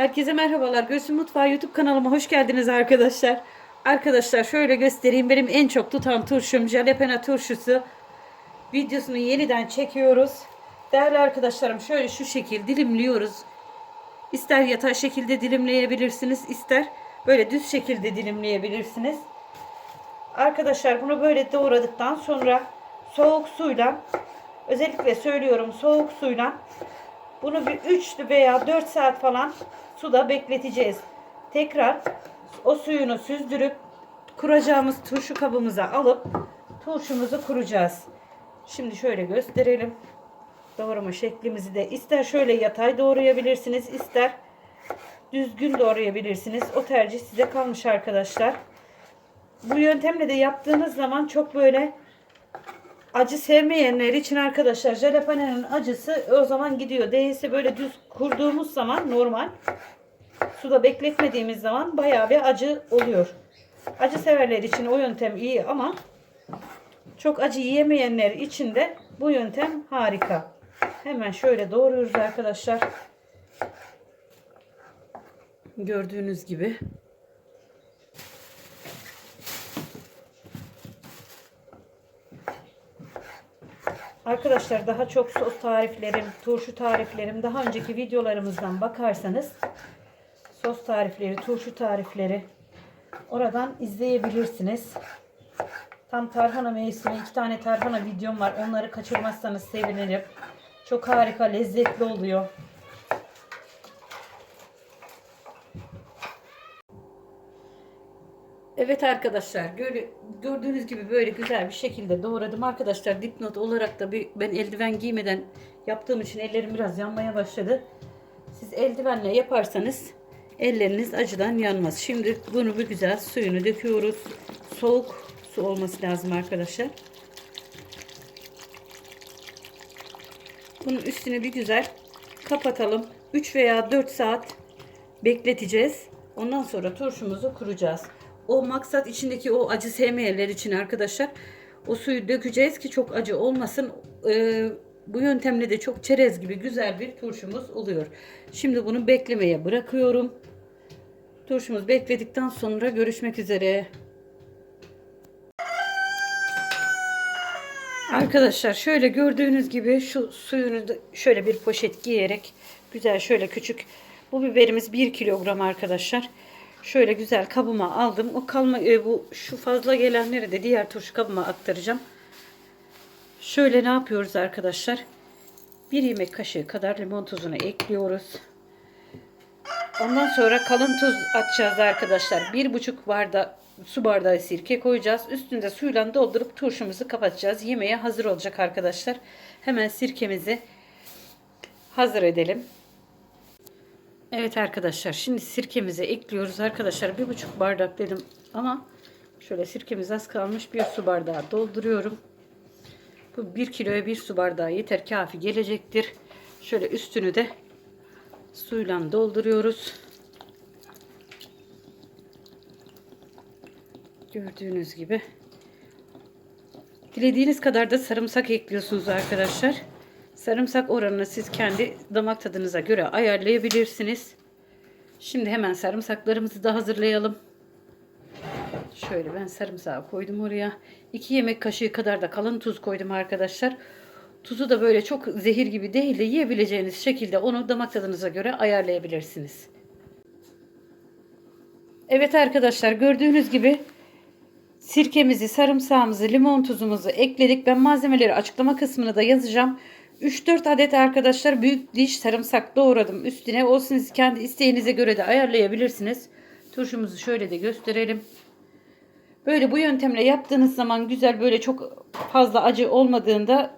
Herkese merhabalar. Gülsüm Mutfağı YouTube kanalıma hoş geldiniz arkadaşlar. Arkadaşlar şöyle göstereyim. Benim en çok tutan turşum jalapeno turşusu. Videosunu yeniden çekiyoruz. Değerli arkadaşlarım şöyle şu şekil dilimliyoruz. İster yatay şekilde dilimleyebilirsiniz, ister böyle düz şekilde dilimleyebilirsiniz. Arkadaşlar bunu böyle doğradıktan sonra soğuk suyla özellikle söylüyorum soğuk suyla bunu bir 3 veya 4 saat falan suda bekleteceğiz. Tekrar o suyunu süzdürüp kuracağımız turşu kabımıza alıp turşumuzu kuracağız. Şimdi şöyle gösterelim. Doğrama şeklimizi de ister şöyle yatay doğrayabilirsiniz, ister düzgün doğrayabilirsiniz. O tercih size kalmış arkadaşlar. Bu yöntemle de yaptığınız zaman çok böyle acı sevmeyenler için arkadaşlar jalapenenin acısı o zaman gidiyor. Değilse böyle düz kurduğumuz zaman normal suda bekletmediğimiz zaman bayağı bir acı oluyor. Acı severler için o yöntem iyi ama çok acı yiyemeyenler için de bu yöntem harika. Hemen şöyle doğruyoruz arkadaşlar. Gördüğünüz gibi. Arkadaşlar daha çok sos tariflerim, turşu tariflerim, daha önceki videolarımızdan bakarsanız sos tarifleri, turşu tarifleri oradan izleyebilirsiniz. Tam tarhana mevsimi iki tane tarhana videom var. Onları kaçırmazsanız sevinirim. Çok harika, lezzetli oluyor. Evet arkadaşlar gör- gördüğünüz gibi böyle güzel bir şekilde doğradım. Arkadaşlar dipnot olarak da bir, ben eldiven giymeden yaptığım için ellerim biraz yanmaya başladı. Siz eldivenle yaparsanız elleriniz acıdan yanmaz. Şimdi bunu bir güzel suyunu döküyoruz. Soğuk su olması lazım arkadaşlar. Bunun üstünü bir güzel kapatalım. 3 veya 4 saat bekleteceğiz. Ondan sonra turşumuzu kuracağız. O maksat içindeki o acı sevmeyenler için arkadaşlar o suyu dökeceğiz ki çok acı olmasın. Ee, bu yöntemle de çok çerez gibi güzel bir turşumuz oluyor. Şimdi bunu beklemeye bırakıyorum. Turşumuz bekledikten sonra görüşmek üzere. Arkadaşlar şöyle gördüğünüz gibi şu suyunu da şöyle bir poşet giyerek güzel şöyle küçük bu biberimiz 1 kilogram arkadaşlar. Şöyle güzel kabıma aldım. O kalma e, bu şu fazla gelenleri de diğer turşu kabıma aktaracağım. Şöyle ne yapıyoruz arkadaşlar? Bir yemek kaşığı kadar limon tuzunu ekliyoruz. Ondan sonra kalın tuz atacağız arkadaşlar. Bir buçuk bardak su bardağı sirke koyacağız. Üstünde suyla doldurup turşumuzu kapatacağız. Yemeğe hazır olacak arkadaşlar. Hemen sirkemizi hazır edelim. Evet arkadaşlar şimdi sirkemizi ekliyoruz. Arkadaşlar bir buçuk bardak dedim ama şöyle sirkemiz az kalmış. Bir su bardağı dolduruyorum. Bu bir kiloya bir su bardağı yeter kafi gelecektir. Şöyle üstünü de suyla dolduruyoruz. Gördüğünüz gibi. Dilediğiniz kadar da sarımsak ekliyorsunuz arkadaşlar. Sarımsak oranını siz kendi damak tadınıza göre ayarlayabilirsiniz. Şimdi hemen sarımsaklarımızı da hazırlayalım. Şöyle ben sarımsağı koydum oraya. 2 yemek kaşığı kadar da kalın tuz koydum arkadaşlar. Tuzu da böyle çok zehir gibi değil de yiyebileceğiniz şekilde onu damak tadınıza göre ayarlayabilirsiniz. Evet arkadaşlar gördüğünüz gibi sirkemizi, sarımsağımızı, limon tuzumuzu ekledik. Ben malzemeleri açıklama kısmına da yazacağım. 3-4 adet arkadaşlar büyük diş sarımsak doğradım üstüne. O siz kendi isteğinize göre de ayarlayabilirsiniz. Turşumuzu şöyle de gösterelim. Böyle bu yöntemle yaptığınız zaman güzel böyle çok fazla acı olmadığında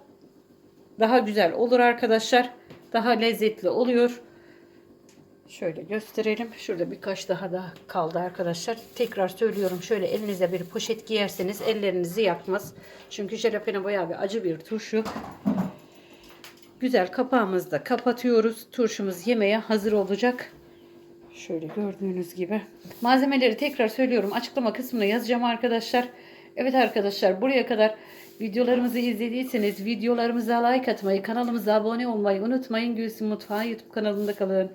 daha güzel olur arkadaşlar. Daha lezzetli oluyor. Şöyle gösterelim. Şurada birkaç daha da kaldı arkadaşlar. Tekrar söylüyorum. Şöyle elinize bir poşet giyerseniz ellerinizi yakmaz. Çünkü jalapeno bayağı bir acı bir turşu. Güzel kapağımızı da kapatıyoruz. Turşumuz yemeğe hazır olacak. Şöyle gördüğünüz gibi. Malzemeleri tekrar söylüyorum. Açıklama kısmına yazacağım arkadaşlar. Evet arkadaşlar buraya kadar videolarımızı izlediyseniz videolarımıza like atmayı, kanalımıza abone olmayı unutmayın. Gülsün Mutfağı YouTube kanalında kalın.